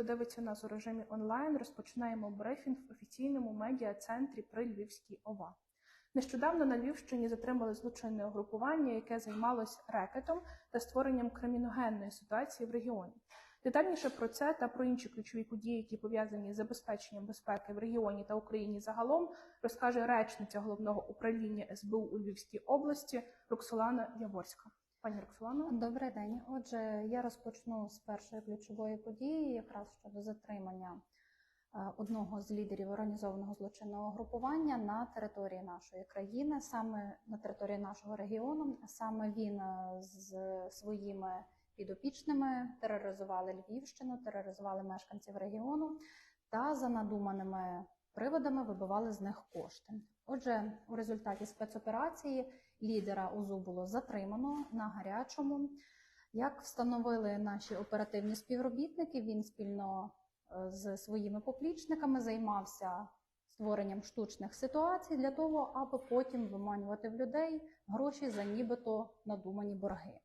хто дивиться нас у режимі онлайн, розпочинаємо брифінг в офіційному медіа-центрі при Львівській ОВА. Нещодавно на Львівщині затримали злочинне угрупування, яке займалось рекетом та створенням криміногенної ситуації в регіоні. Детальніше про це та про інші ключові події, які пов'язані з забезпеченням безпеки в регіоні та Україні загалом, розкаже речниця головного управління СБУ у Львівській області Роксолана Яворська. Пані Роксолано, Добрий день. Отже, я розпочну з першої ключової події, якраз щодо затримання е, одного з лідерів організованого злочинного групування на території нашої країни, саме на території нашого регіону. Саме він е, з своїми підопічними тероризували Львівщину, тероризували мешканців регіону та за надуманими приводами вибивали з них кошти. Отже, у результаті спецоперації лідера УЗУ було затримано на гарячому. Як встановили наші оперативні співробітники, він спільно е, з своїми поплічниками займався створенням штучних ситуацій для того, аби потім виманювати в людей гроші за нібито надумані борги.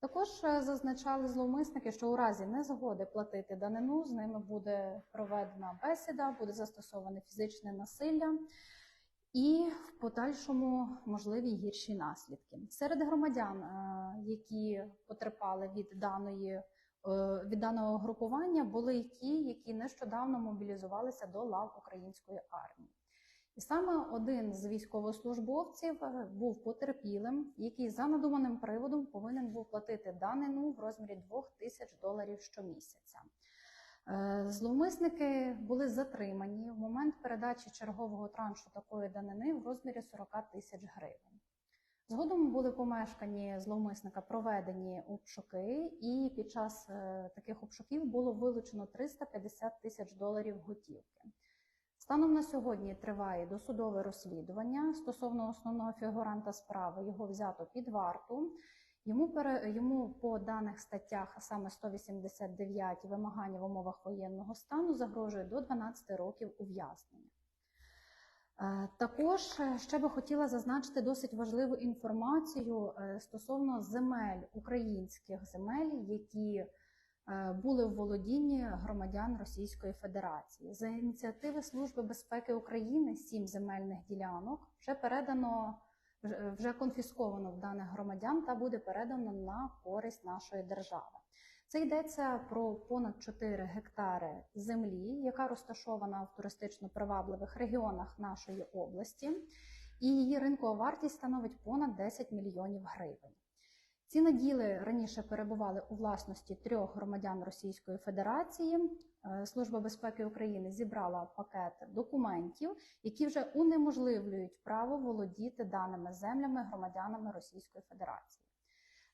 Також е, зазначали зловмисники, що у разі незгоди платити данину з ними буде проведена бесіда, буде застосоване фізичне насилля і в подальшому можливі гірші наслідки. Серед громадян, е, які потерпали від даної е, від даного групування, були й ті, які нещодавно мобілізувалися до лав української армії. І саме один з військовослужбовців е, був потерпілим, який за надуманим приводом повинен був платити данину в розмірі 2 тисяч доларів щомісяця. Е, Зловмисники були затримані в момент передачі чергового траншу такої данини в розмірі 40 тисяч гривень. Згодом були помешкані зловмисника проведені обшуки, і під час е, таких обшуків було вилучено 350 тисяч доларів готівки. Станом на сьогодні триває досудове розслідування стосовно основного фігуранта справи. Його взято під варту. Йому пере йому по даних статтях, а саме 189 вимагання в умовах воєнного стану, загрожує до 12 років ув'язнення. Е, Також е, ще би хотіла зазначити досить важливу інформацію е, стосовно земель українських земель, які були в володінні громадян Російської Федерації. За ініціативи Служби безпеки України сім земельних ділянок вже передано вже- вже конфісковано в даних громадян та буде передано на користь нашої держави. Це йдеться про понад 4 гектари землі, яка розташована в туристично привабливих регіонах нашої області, і її ринкова вартість становить понад 10 мільйонів гривень. Ці наділи раніше перебували у власності трьох громадян Російської Федерації. Е, Служба безпеки України зібрала пакет документів, які вже унеможливлюють право володіти даними землями громадянами Російської Федерації.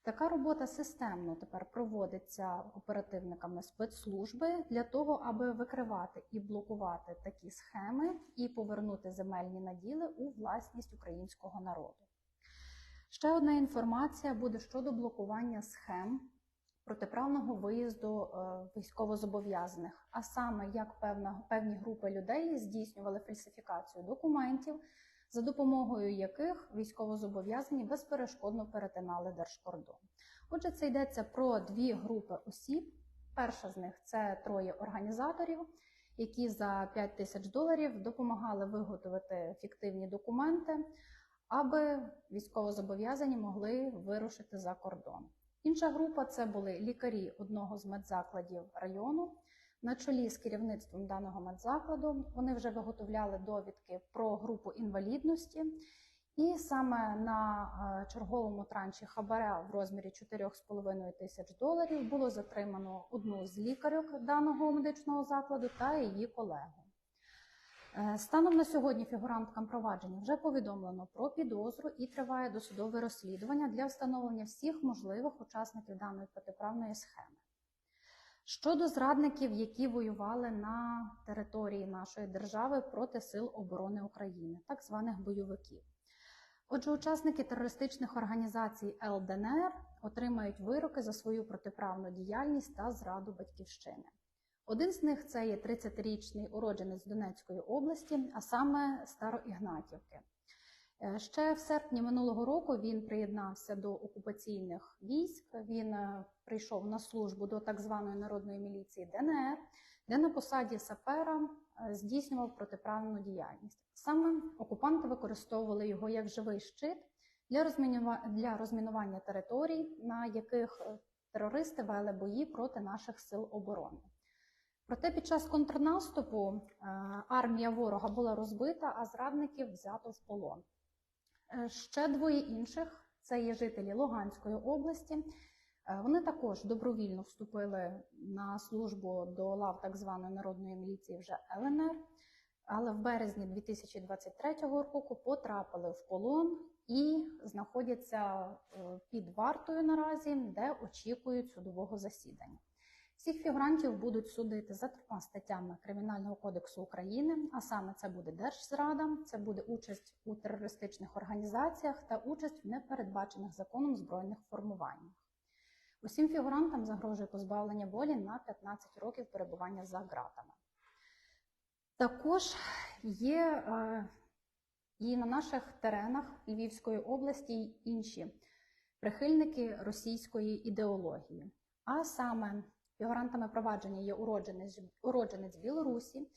Така робота системно тепер проводиться оперативниками спецслужби для того, аби викривати і блокувати такі схеми і повернути земельні наділи у власність українського народу. Ще одна інформація буде щодо блокування схем протиправного виїзду е, військовозобов'язаних, а саме як певна, певні групи людей здійснювали фальсифікацію документів, за допомогою яких військовозобов'язані безперешкодно перетинали держкордон. Отже, це йдеться про дві групи осіб. Перша з них це троє організаторів, які за 5 тисяч доларів допомагали виготовити фіктивні документи, аби військовозобов'язані могли вирушити за кордон. Інша група це були лікарі одного з медзакладів району. На чолі з керівництвом даного медзакладу вони вже виготовляли довідки про групу інвалідності, і саме на е, черговому транші хабаря в розмірі 4,5 тисяч доларів було затримано одну з лікарок даного медичного закладу та її колегу. Е, Станом на сьогодні фігуранткам провадження вже повідомлено про підозру і триває досудове розслідування для встановлення всіх можливих учасників даної протиправної схеми. Щодо зрадників, які воювали на території нашої держави проти Сил оборони України, так званих бойовиків. Отже, учасники терористичних організацій ЛДНР отримають вироки за свою протиправну діяльність та зраду батьківщини. Один з них це є 30-річний уродженець Донецької області, а саме Староігнатівки. Е, Ще в серпні минулого року він приєднався до окупаційних військ. Він е, прийшов на службу до так званої народної міліції ДНР, де на посаді сапера е, здійснював протиправну діяльність. Саме окупанти використовували його як живий щит для розмінува- для розмінування територій, на яких е, терористи вели бої проти наших сил оборони. Проте під час контрнаступу е, армія ворога була розбита, а зрадників взято в полон. Е, Ще двоє інших це є жителі Луганської області. Е, Вони також добровільно вступили на службу до лав так званої народної міліції вже ЛНР, але в березні 2023 року потрапили в полон і знаходяться під вартою наразі, де очікують судового засідання. Всіх фігурантів будуть судити за трьома статтями Кримінального кодексу України, а саме це буде держзрада, це буде участь у терористичних організаціях та участь в непередбачених законом збройних формуваннях. Усім фігурантам загрожує позбавлення волі на 15 років перебування за ґратами. Також є е, і на наших теренах Львівської області інші прихильники російської ідеології. А саме фігурантами провадження є уродженець, уродженець Білорусі,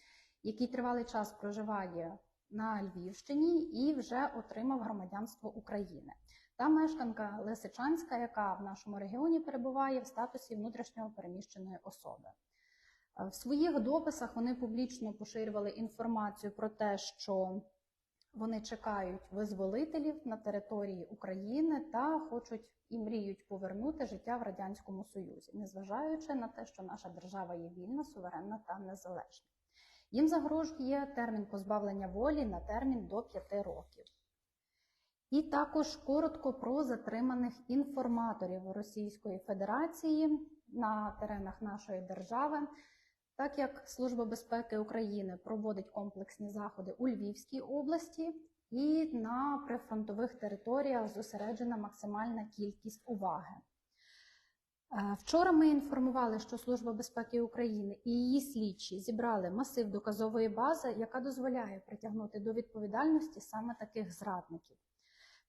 який тривалий час проживає на Львівщині і вже отримав громадянство України. Та мешканка Лисичанська, яка в нашому регіоні перебуває в статусі внутрішньо переміщеної особи. Е, В своїх дописах вони публічно поширювали інформацію про те, що вони чекають визволителів на території України та хочуть і мріють повернути життя в радянському союзі, незважаючи на те, що наша держава є вільна, суверенна та незалежна. Їм загрожує термін позбавлення волі на термін до 5 років. І також коротко про затриманих інформаторів Російської Федерації на теренах нашої держави. Так як Служба безпеки України проводить комплексні заходи у Львівській області і на прифронтових територіях зосереджена максимальна кількість уваги. Е, Вчора ми інформували, що Служба безпеки України і її слідчі зібрали масив доказової бази, яка дозволяє притягнути до відповідальності саме таких зрадників.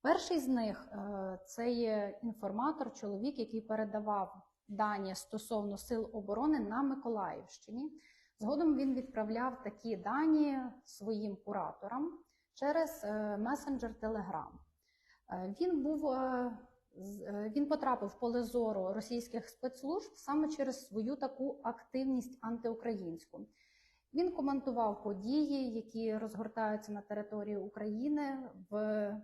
Перший з них е, це є інформатор, чоловік, який передавав дані стосовно сил оборони на Миколаївщині. Згодом він відправляв такі дані своїм кураторам через е, месенджер Telegram. Е, Він був е, він потрапив в поле зору російських спецслужб саме через свою таку активність антиукраїнську. Він коментував події, які розгортаються на території України, в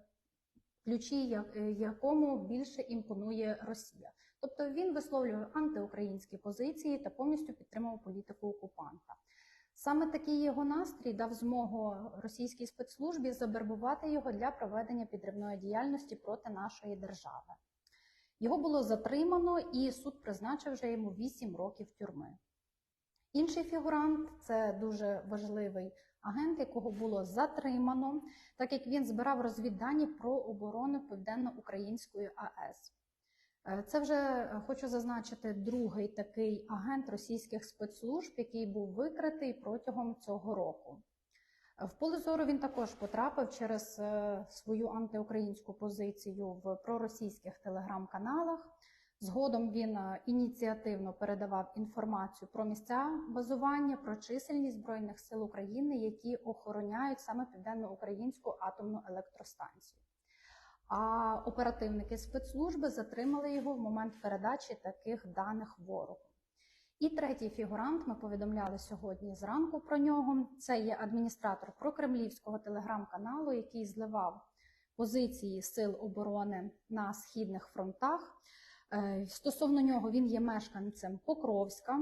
ключі якому більше імпонує Росія. Тобто він висловлював антиукраїнські позиції та повністю підтримував політику окупанта. Саме такий його настрій дав змогу російській спецслужбі завербувати його для проведення підривної діяльності проти нашої держави. Його було затримано, і суд призначив вже йому 8 років тюрми. Інший фігурант це дуже важливий агент, якого було затримано, так як він збирав розвіддані про оборону Південно-Української АЕС. Е, Це вже е, хочу зазначити другий такий агент російських спецслужб, який був викритий протягом цього року. Е, В поле зору він також потрапив через свою антиукраїнську позицію в проросійських телеграм-каналах. Згодом він ініціативно передавав інформацію про місця базування, про чисельність збройних сил України, які охороняють саме південно-українську атомну електростанцію. А оперативники спецслужби затримали його в момент передачі таких даних ворогу. І третій фігурант, ми повідомляли сьогодні зранку про нього. Це є адміністратор прокремлівського телеграм-каналу, який зливав позиції сил оборони на східних фронтах. Е, Стосовно нього він є мешканцем Покровська.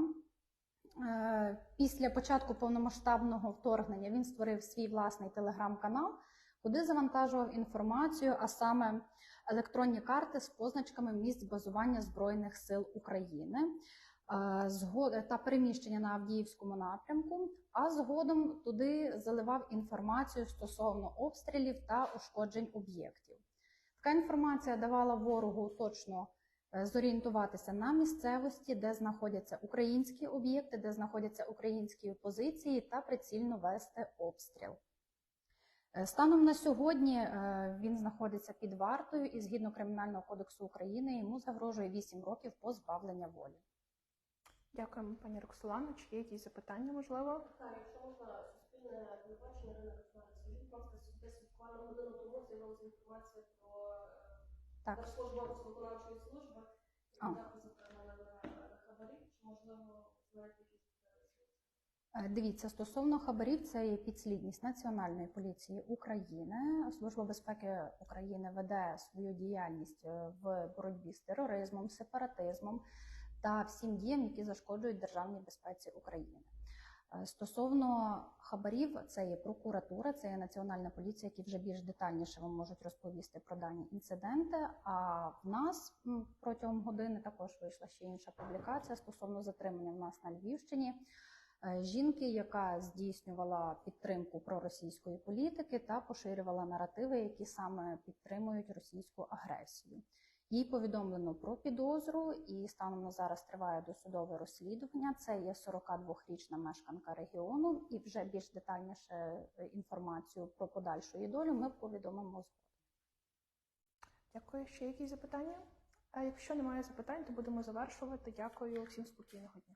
Е, Після початку повномасштабного вторгнення він створив свій власний телеграм-канал, куди завантажував інформацію, а саме електронні карти з позначками місць базування Збройних сил України е, та переміщення на Авдіївському напрямку, а згодом туди заливав інформацію стосовно обстрілів та ушкоджень об'єктів. Така інформація давала ворогу точно е, зорієнтуватися на місцевості, де знаходяться українські об'єкти, де знаходяться українські позиції, та прицільно вести обстріл. Е, Станом на сьогодні е, він знаходиться під вартою і згідно Кримінального кодексу України йому загрожує 8 років позбавлення волі. Дякуємо, пані Роксолано. Чи є якісь запитання, можливо? Так, якщо можна суспільне телебачення ринок. Скажіть, будь ласка, десь буквально годину тому з'явилася інформація про е, виконавчої служби, яка затримана на хабарі, чи можливо знаєте Дивіться, стосовно хабарів, це є підслідність Національної поліції України. Служба безпеки України веде свою діяльність е, в боротьбі з тероризмом, сепаратизмом та всім діям, які зашкоджують державній безпеці України. Е, Стосовно хабарів, це є прокуратура, це є національна поліція, які вже більш детальніше вам можуть розповісти про дані інциденти. А в нас протягом години також вийшла ще інша публікація стосовно затримання в нас на Львівщині е, жінки, яка здійснювала підтримку проросійської політики та поширювала наративи, які саме підтримують російську агресію. Їй повідомлено про підозру, і станом на зараз триває досудове розслідування. Це є 42-річна мешканка регіону, і вже більш детальніше е, інформацію про подальшу її долю ми повідомимо згодом. Дякую. Ще якісь запитання? А якщо немає запитань, то будемо завершувати. Дякую всім спокійного дня.